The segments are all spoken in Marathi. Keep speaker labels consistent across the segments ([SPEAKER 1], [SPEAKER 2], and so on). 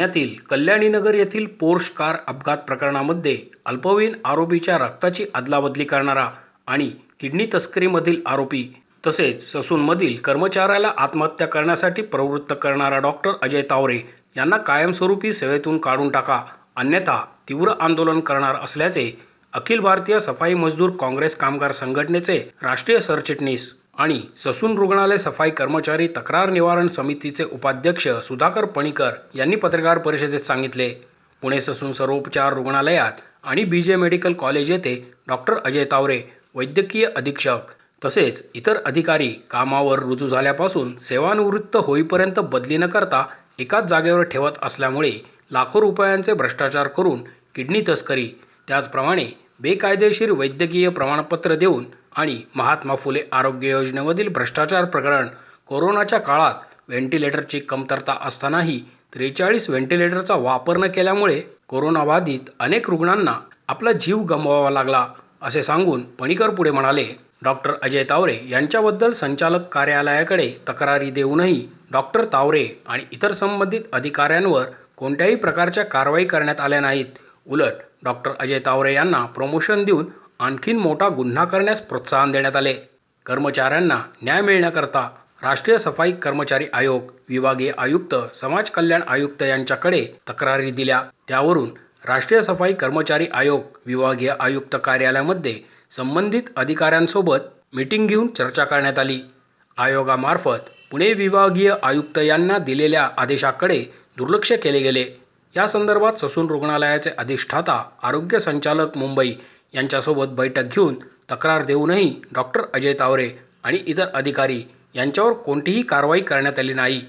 [SPEAKER 1] ठाण्यातील कल्याणीनगर येथील पोर्श कार अपघात प्रकरणामध्ये अल्पवयीन आरोपीच्या रक्ताची अदलाबदली करणारा आणि किडनी तस्करीमधील आरोपी तसेच ससूनमधील कर्मचाऱ्याला आत्महत्या करण्यासाठी प्रवृत्त करणारा डॉक्टर अजय तावरे यांना कायमस्वरूपी सेवेतून काढून टाका अन्यथा तीव्र आंदोलन करणार असल्याचे अखिल भारतीय सफाई मजदूर काँग्रेस कामगार संघटनेचे राष्ट्रीय सरचिटणीस आणि ससून रुग्णालय सफाई कर्मचारी तक्रार निवारण समितीचे उपाध्यक्ष सुधाकर पणीकर यांनी पत्रकार परिषदेत सांगितले. पुणे ससून सर्वोपचार रुग्णालयात आणि बी जे मेडिकल कॉलेज येथे डॉक्टर अजय तावरे वैद्यकीय अधीक्षक तसेच इतर अधिकारी कामावर रुजू झाल्यापासून सेवानिवृत्त होईपर्यंत बदली न करता एकाच जागेवर ठेवत असल्यामुळे लाखो रुपयांचे भ्रष्टाचार करून किडनी तस्करी. त्याचप्रमाणे बेकायदेशीर वैद्यकीय प्रमाणपत्र देऊन आणि महात्मा फुले आरोग्य योजनेमधील भ्रष्टाचार प्रकरण कोरोनाच्या काळात व्हेंटिलेटरची कमतरता असतानाही त्रेचाळीस व्हेंटिलेटरचा वापर न केल्यामुळे कोरोनाबाधित अनेक रुग्णांना आपला जीव गमवावा लागला असे सांगून पणीकर पुढे म्हणाले. डॉक्टर अजय तावरे यांच्याबद्दल संचालक कार्यालयाकडे तक्रारी देऊनही डॉक्टर तावरे आणि इतर संबंधित अधिकाऱ्यांवर कोणत्याही प्रकारच्या कारवाई करण्यात आल्या नाहीत. उलट डॉक्टर अजय तावरे यांना प्रमोशन देऊन आणखीन मोठा गुन्हा करण्यास प्रोत्साहन देण्यात आले. कर्मचाऱ्यांना न्याय मिळण्याकरता राष्ट्रीय सफाई कर्मचारी आयोग विभागीय आयुक्त समाज कल्याण आयुक्त यांच्याकडे तक्रारी दिल्या. त्यावरून राष्ट्रीय सफाई कर्मचारी आयोग विभागीय आयुक्त कार्यालयामध्ये संबंधित अधिकाऱ्यांसोबत मीटिंग घेऊन चर्चा करण्यात आली. आयोगामार्फत पुणे विभागीय आयुक्त यांना दिलेल्या आदेशाकडे दुर्लक्ष केले गेले. या संदर्भात ससून रुग्णालयाचे अधिष्ठाता आरोग्य संचालक मुंबई यांच्यासोबत बैठक घेऊन तक्रार देऊनही डॉक्टर अजय तावरे आणि इतर अधिकारी यांच्यावर कोणतीही कारवाई करण्यात आली नाही.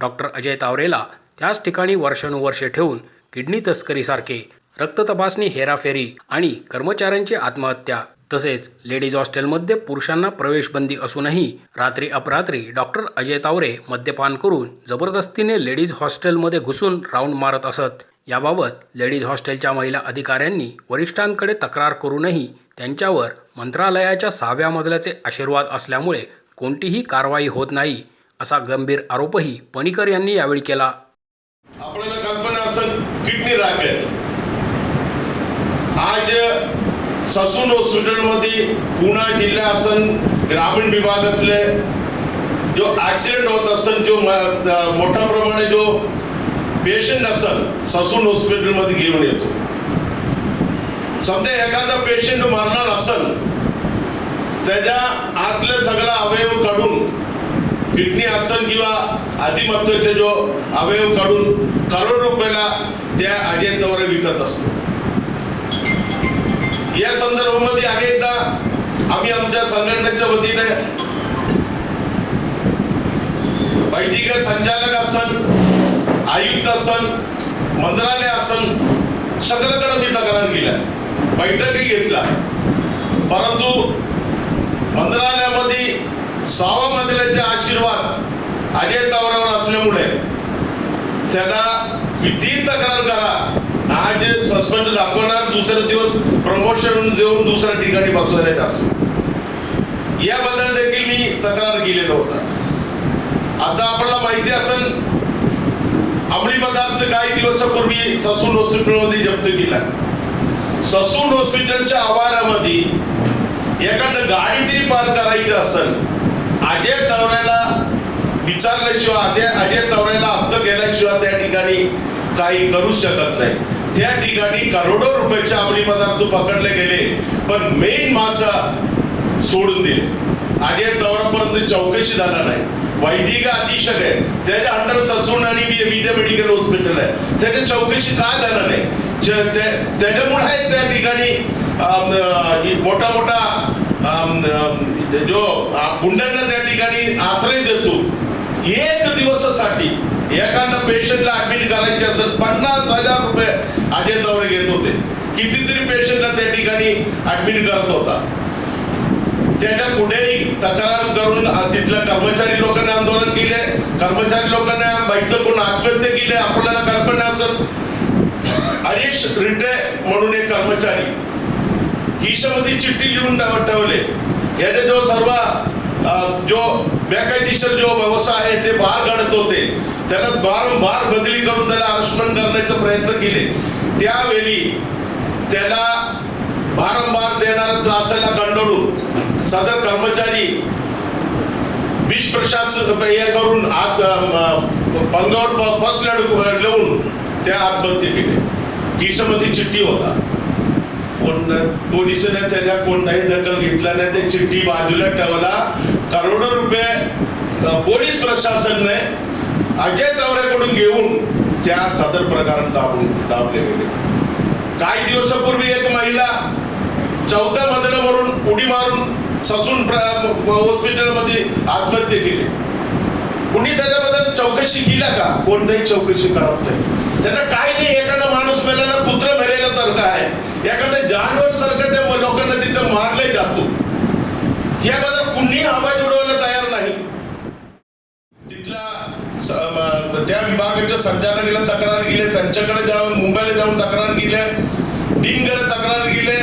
[SPEAKER 1] डॉक्टर अजय तावरेला त्याच ठिकाणी वर्षानुवर्षे ठेवून किडनी तस्करीसारखे रक्त तपासणी हेराफेरी आणि कर्मचाऱ्यांची आत्महत्या तसेच लेडीज हॉस्टेलमध्ये पुरुषांना प्रवेशबंदी असूनही रात्री अपरात्री डॉक्टर अजय तावरे मद्यपान करून जबरदस्तीने लेडीज हॉस्टेलमध्ये घुसून राऊंड मारत असत. याबाबत लेडीज हॉस्टेलच्या महिला अधिकाऱ्यांनी वरिष्ठांकडे तक्रार करूनही त्यांच्यावर मंत्रालयाच्या सहाव्या मजल्याचे आशीर्वाद असल्यामुळे कोणतीही कारवाई होत नाही असा गंभीर आरोपही पणीकर यांनी यावेळी केला.
[SPEAKER 2] आपल्याला कल्पना असं किडनी राकेल आज ससून हॉस्पिटलमध्ये पुणा जिल्हा असन ग्रामीण विभागातले जो ॲक्सिडेंट होत असन जो मोठ्या प्रमाणे जो पेशंट असन ससून हॉस्पिटलमध्ये घेऊन येतो. समजा एखादा पेशंट मरणार असन त्याच्या आतलं सगळा अवयव काढून किडनी असन किंवा अधिमत्वाचे जो अवयव काढून करोड रुपयाला त्या अजय विकत असतो. या संदर्भामध्ये अनेकदा आम्ही आमच्या संघटनेच्या वतीने वैद्यकीय संचालक असन आयुक्त असन मंत्रालय असन सगळ्याकडे मी तक्रार केल्या. बैठकही घेतला परंतु मंत्रालयामध्ये सहावा मंत्र्याचे आशीर्वाद अजय तवरावर असल्यामुळे त्यांना किती तक्रार करा. आज सस्पेंड दाखवणार दुसरे दिवस प्रमोशन देऊन दुसऱ्या ठिकाणी बसवले जातो याबद्दल देखील मी तक्रार केलेला होता. आता आपल्याला माहिती असेल अंमली पदार्थ काही दिवसापूर्वी ससून हॉस्पिटलमध्ये जप्त केला. ससून हॉस्पिटलच्या आवारामध्ये एखादं गाडी तरी पार करायची असेल अजय तवऱ्याला विचारल्याशिवाय अजय अजय तवऱ्याला हप्त केल्याशिवाय त्या ठिकाणी काही करू शकत नाही. त्या ठिकाणी करोडो रुपयाचे अंमली पदार्थ पकडले गेले पण मेन मासा सोडून दिले. आगे तवरापर्यंत चौकशी झाला नाही. वैदिक अधीक्षक आहे. त्याच्या अंडर ससून आणि विद्या मेडिकल हॉस्पिटल आहे. त्याच्या चौकशी का झालं नाही? त्या- त्याच्यामुळे आहे त्या ठिकाणी मोठा मोठा जो अ, गुंडांना त्या ठिकाणी आश्रय देतो. एक दिवसासाठी एखादा पेशंटला ऍडमिट करायचे असेल पन्नास हजार रुपये अजय तवरे घेत होते. कितीतरी पेशंटला त्या ठिकाणी ऍडमिट करत होता. त्याच्या पुढेही तक्रार करून तिथल्या कर्मचारी लोकांनी आंदोलन केले कर्मचारी लोकांना बैठक करून आत्महत्या केली आपल्याला कल्पना असेल. हरीश रिटे म्हणून एक कर्मचारी खिशामध्ये चिठ्ठी लिहून ठेवले. याचे जो सर्व जो बेकायदेशीर जो व्यवसाय आहे ते बार काढत होते. त्याला बारंबार बदली करून त्याला आरक्षण करण्याचा प्रयत्न केले. त्यावेळी त्याला वारंवार देणाऱ्या त्रासाला कंटाळून सदर कर्मचारी विष प्रशासन हे करून आत पंगावर फस फसल्या लावून त्या आत्महत्या केली. खिशामध्ये चिठ्ठी होता. कोण पोलिसांनी त्याला कोणताही दखल घेतला नाही ते चिठ्ठी बाजूला ठेवला. करोडो रुपये पोलीस प्रशासनने अजय तवरेकडून घेऊन त्या सदर प्रकरण दाबून दाबले गेले. काही दिवसापूर्वी एक महिला चौथ्या मजल्यावरून उडी मारून ससून हॉस्पिटलमध्ये आत्महत्या केली. कुणी त्याच्याबद्दल चौकशी केला का? कोणत्याही चौकशी करत नाही. त्यांना काय नाही एखादा माणूस मेलेला कुत्र मेलेल्यासारखं आहे. एखाद्या जानवर सारखं त्या लोकांना तिथं मारले जातो. याबद्दल कुणी आवाज उडवायला तयार नाही. तिथला त्या विभागाच्या संचालकाला तक्रार केली त्यांच्याकडे जाऊन मुंबईला जाऊन तक्रार केली डीनकडे तक्रार गेले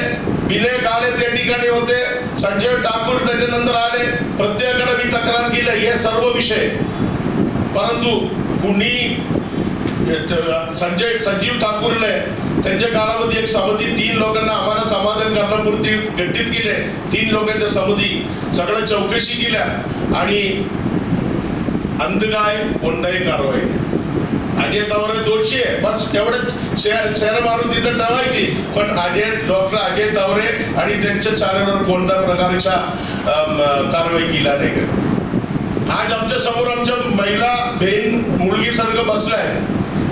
[SPEAKER 2] विनय काळे त्या ठिकाणी होते संजय ठाकूर त्याच्यानंतर आले प्रत्येकाकडे मी तक्रार केली हे सर्व विषय. परंतु कुणी संजय संजीव ठाकूरने त्यांच्या काळामध्ये एक समिती तीन लोकांना आम्हाला समाधान करण्यापुरती गठीत केले. तीन लोकांच्या समिती सगळं चौकशी केल्या आणि अंधगाय कोणताही कारवाई अजय तवरे दोषी आहे. बस एवढंच. शेअर शेअर मारून तिथं ठेवायची पण अजय डॉक्टर अजय तावरे आणि त्यांच्या चालनावर कोणत्या प्रकारच्या कारवाई केला नाही आज आमच्यासमोर आमच्या महिला बहीण मुलगीसारखं बसलाय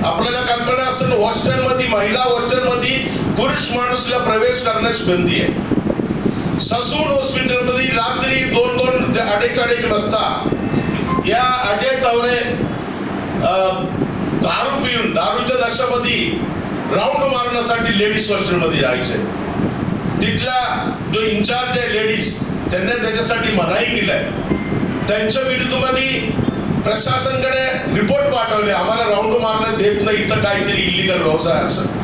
[SPEAKER 2] आपल्याला कल्पना असेल हॉस्टेलमध्ये महिला हॉस्टेलमध्ये पुरुष माणूसला प्रवेश करण्यास बंदी आहे. ससून हॉस्पिटलमध्ये रात्री दोन दोन ते अडीच अडीच वाजता या अजय तावरे दारू पिऊन दारूच्या दशामध्ये राऊंड मारण्यासाठी लेडीज हॉस्टेलमध्ये राहायचे. तिथला जो इन्चार्ज आहे लेडीज त्यांनी त्याच्यासाठी मनाई केलाय. त्यांच्या विरुद्धमध्ये प्रशासनकडे रिपोर्ट पाठवले आम्हाला राऊंड मारण्यात देत नाही इथं काहीतरी इलिगल व्यवसाय असं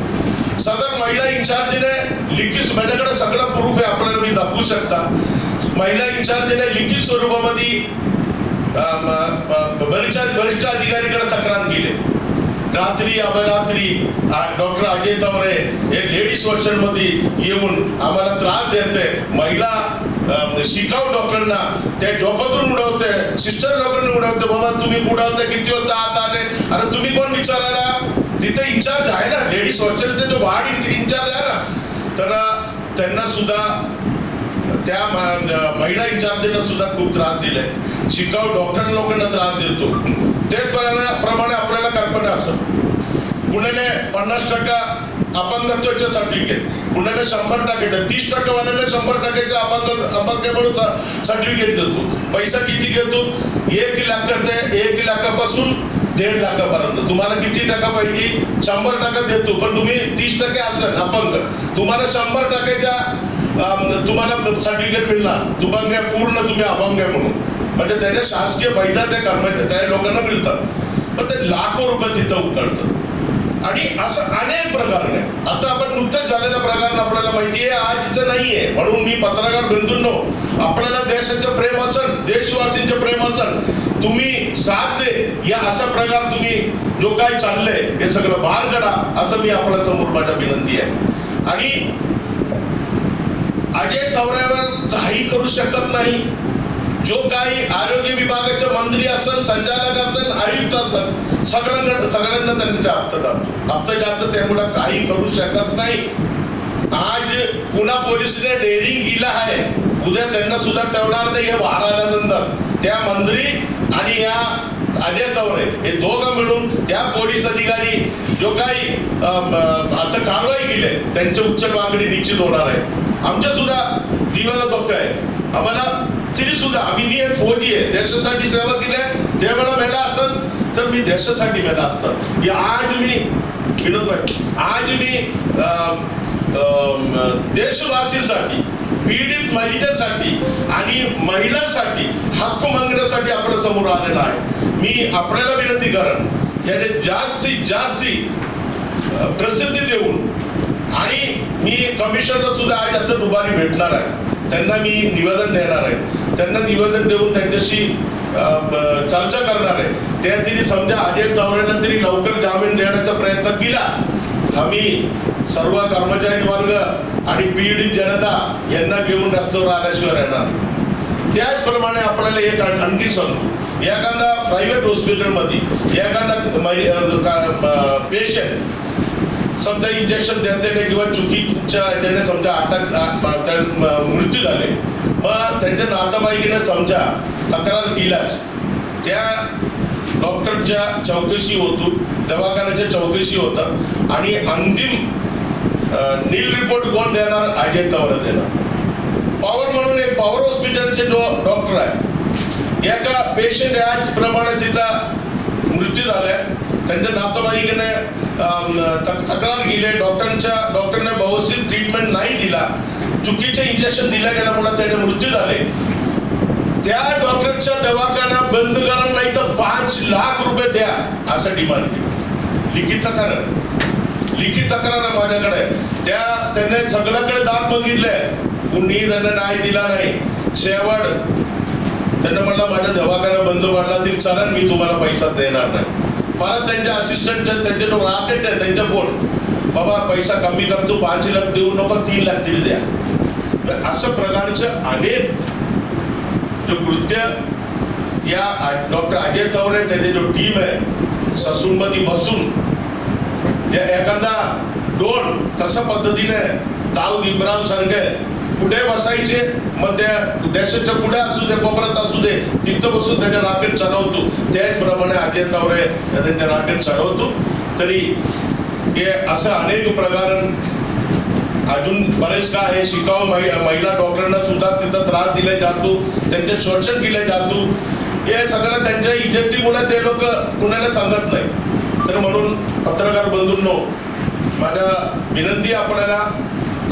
[SPEAKER 2] सदर महिला इन्चार्जने लिखित माझ्याकडे सगळा प्रूफ आहे आपल्याला मी दाखवू शकता. महिला इन्चार्जने लिखित स्वरूपामध्ये वरिष्ठ वरिष्ठ अधिकारीकडे तक्रार केली. रात्री अपरात्री डॉक्टर अजय तवरे हे लेडीज वर्षांमध्ये येऊन आम्हाला त्रास देते महिला शिकाऊ डॉक्टरांना ते डोक्यातून उडवते सिस्टर डॉक्टरने उडवते बाबा तुम्ही उडवते किती वाजता आत आले? अरे तुम्ही कोण विचारायला? तिथे इन्चार्ज आहे ना लेडीज हॉस्टेलचे जो वार्ड इन्चार्ज आहे ना तर त्यांना सुद्धा त्या महिला इन्चार्जला सुद्धा खूप त्रास दिलाय. शिकाऊ डॉक्टर लोकांना त्रास देतो. तेच प्रमाणे प्रमाणे आपल्याला कल्पना असं पुण्याने पन्नास टक्का अपंगत्वाचे सर्टिफिकेट पुण्याने शंभर टक्क्याचं तीस टक्के वाल्याने शंभर टक्क्याचं अपंग अपंग सर्टिफिकेट देतो. पैसा किती घेतो? एक लाख ते एक लाखापासून दीड लाखापर्यंत. तुम्हाला किती टक्का पैकी शंभर टक्का देतो पण तुम्ही तीस टक्के असेल अपंग. तुम्हाला शंभर टक्क्याच्या तुम्हाला सर्टिफिकेट मिळणार. तुभंग आहे पूर्ण तुम्ही अपंग आहे म्हणून. म्हणजे त्याच्या शासकीय फायदा त्या कर्मचारी त्या लोकांना मिळतात. पण ते लाखो रुपये तिथं उकळतं आणि असं अनेक प्रकरण आहे आता आपण नुकतंच झालेलं प्रकरण आपल्याला माहिती आहे आजचं नाहीये. म्हणून मी पत्रकार बंधूंनो आपल्याला देशाचं प्रेम असेल देशवासींचं प्रेम असेल तुम्ही साथ दे. या असा प्रकार तुम्ही जो काय चाललंय हे सगळं बाहेर काढा असं मी आपल्यासमोर माझ्या विनंती आहे. आणि अजय थवऱ्यावर काही करू शकत नाही. जो काही आरोग्य विभागाचे मंत्री असेल संचालक असेल आयुक्त असेल सगळ्यांना सगळ्यांना त्यांच्या हप्ता हप्ता जात त्यामुळे काही करू शकत नाही. आज पुन्हा पोलिसने डेअरिंग दिला आहे. उद्या त्यांना सुद्धा ठेवणार नाही हे बाहेर आल्यानंतर. त्या मंत्री आणि या अजय तवरे हे दोघं मिळून त्या पोलीस अधिकारी जो काही आता कारवाई केली आहे त्यांच्या उच्च मागणी निश्चित होणार आहे. आमच्या सुद्धा दिवाला धोका आहे. आम्हाला तरी सुद्धा आम्ही मी एक फौजी आहे. देशासाठी सेवा केली आहे. त्यावेळेला मेला असेल तर मी देशासाठी मेला असतं. की आज मी विनोद भाई आज मी देशवासीसाठी देशवासींसाठी पीडित महिलांसाठी आणि महिलांसाठी हक्क मागण्यासाठी आपल्यासमोर आलेला आहे. मी आपल्याला विनंती करेन याने जास्तीत जास्ती प्रसिद्धी देऊन आणि मी कमिशनला सुद्धा आज आता दुपारी भेटणार आहे. त्यांना मी निवेदन देणार आहे. त्यांना निवेदन देऊन त्यांच्याशी चर्चा करणार आहे. त्या तिने समजा अजय तावरेला तरी लवकर जामीन देण्याचा प्रयत्न केला. आम्ही सर्व कर्मचारी वर्ग आणि पीडित जनता यांना घेऊन रस्त्यावर आल्याशिवाय राहणार त्याचप्रमाणे आपल्याला एक आणखी सांगतो एखादा प्रायव्हेट हॉस्पिटलमध्ये एखादा पेशंट समजा इंजेक्शन देते किंवा चुकीच्या ह्याच्याने समजा अटक त्या- मृत्यू झाले. मग त्यांच्या नातेवाईकीने समजा तक्रार केल्यास त्या डॉक्टरच्या चौकशी होतो दवाखान्याच्या चौकशी होतं आणि अंतिम नील रिपोर्ट कोण देणार? अजय देणार. पॉवर म्हणून एक पॉवर हॉस्पिटलचे जो डॉक्टर आहे एका पेशंट याचप्रमाणे तिथं मृत्यू झाला त्यांच्या नाताबाईकीने तक्रार केली. डॉक्टरांच्या डॉक्टरने बहुसीम ट्रीटमेंट नाही दिला. चुकीचे इंजेक्शन दिल्या गेल्यामुळे त्याने मृत्यू झाले. त्या डॉक्टरच्या दवाखाना बंद करा नाही तर पाच लाख रुपये द्या असं डिमांड केली. लिखित तक्रार. लिखित तक्रार माझ्याकडे त्या त्याने सगळ्याकडे दाद बघितले कुणी त्यांना नाही दिला नाही. शेवट त्यांना म्हणला माझ्या दवाखाना बंद पडला तरी चालेल मी तुम्हाला पैसा देणार नाही. परत त्यांच्या असिस्टंट त्यांचे लोक राकेट आहे त्यांच्या फोन बाबा पैसा कमी करतो पाच लाख देऊ नको तीन लाख तरी द्या. तर अशा प्रकारचे अनेक जो कृत्य या डॉक्टर अजय तवरे त्याचे जो टीम आहे ससूनमध्ये बसून त्या एखादा दोन कशा पद्धतीने दाऊद इब्राहिम सारखे कुठे बसायचे मग त्या देशाच्या कुठे असू दे कोपऱ्यात असू दे तिथं बसून त्याने राकेट चालवतो. त्याचप्रमाणे अजय तवरे त्यांचे राकेट तरी हे असं अनेक प्रकार अजून बरेच काय आहे शिकाऊ महि- महिला डॉक्टरांना सुद्धा तिथं त्रास दिला जातो त्यांचे शोषण केले जातो. हे सगळं त्यांच्या इज्जतीमुळे ते लोक कुणाला सांगत नाही. तर म्हणून पत्रकार बंधूंनो माझ्या विनंती आपल्याला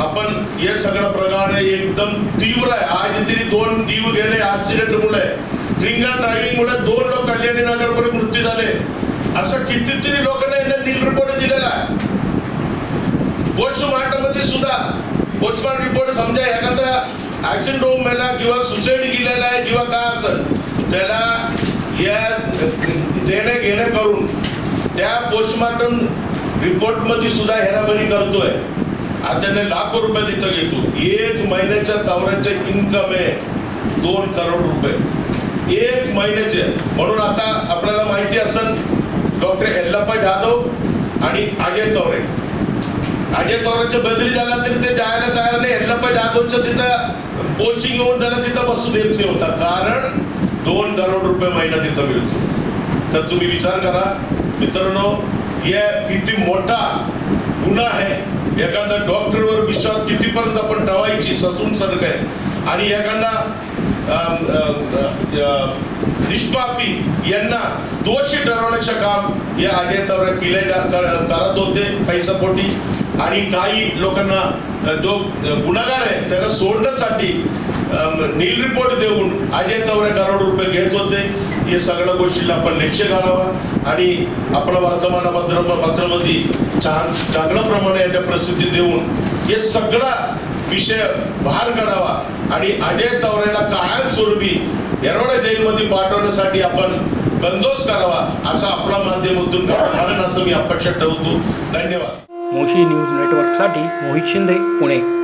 [SPEAKER 2] आपण हे सगळं प्रकार एकदम तीव्र आहे. आज तरी दोन जीव गेले आहे. ड्रिंक ड्रायव्हिंग मुळे दोन लोक कल्याणी नगरमध्ये मृत्यू झाले. असं कितीतरी लोकांना यांना नील रिपोर्ट दिलेला आहे. पोस्टमार्टममध्ये सुद्धा पोस्टमार्टम रिपोर्ट समजा एखादा ऍक्सिडेंट होऊन मेला किंवा सुसाईड केलेला आहे किंवा काय असेल त्याला या देणे घेणे करून त्या पोस्टमार्टम रिपोर्टमध्ये सुद्धा हेराबरी करतोय. आता त्याने लाखो रुपये तिथं घेतो. एक महिन्याच्या तवऱ्याचे इन्कम आहे. दोन करोड रुपये. एक महिन्याचे. म्हणून आता आपल्याला माहिती असेल डॉक्टर यल्लाप्पा जाधव आणि अजय तवरे. अजय तवराच्या बदली झाला तरी ते जायला तयार नाही. यल्लप्पा जाधवचं तिथं पोस्टिंग होऊन त्याला तिथं बसू देत नाही होता. कारण दोन करोड रुपये महिना तिथं मिळतो. तर तुम्ही विचार करा. मित्रांनो हे किती मोठा गुन्हा आहे. एखादा डॉक्टरवर विश्वास कितीपर्यंत आपण ठेवायची? ससून सरक आहे. आणि एखादा निष्पापी यांना दोषी ठरवण्याचं काम या अजय केले करत होते पैसापोटी आणि काही लोकांना जो गुन्हेगार आहे त्याला सोडण्यासाठी नील रिपोर्ट देऊन अजय चौरे करोड रुपये घेत होते. हे सगळ्या गोष्टीला आपण लक्ष घालावा. आणि आपलं वर्तमानपत्र पत्रामध्ये छान चांगल्या प्रमाणे याच्या प्रसिद्धी देऊन हे सगळा विषय भार काढावा. आणि अजय तवरेला कायमस्वरूपी येरवडा जेलमध्ये पाठवण्यासाठी आपण बंदोबस्त करावा असा आपला माध्यमातून कारण असं मी अपेक्षा ठेवतो धन्यवाद.
[SPEAKER 1] मोशी न्यूज नेटवर्कसाठी मोहित शिंदे पुणे.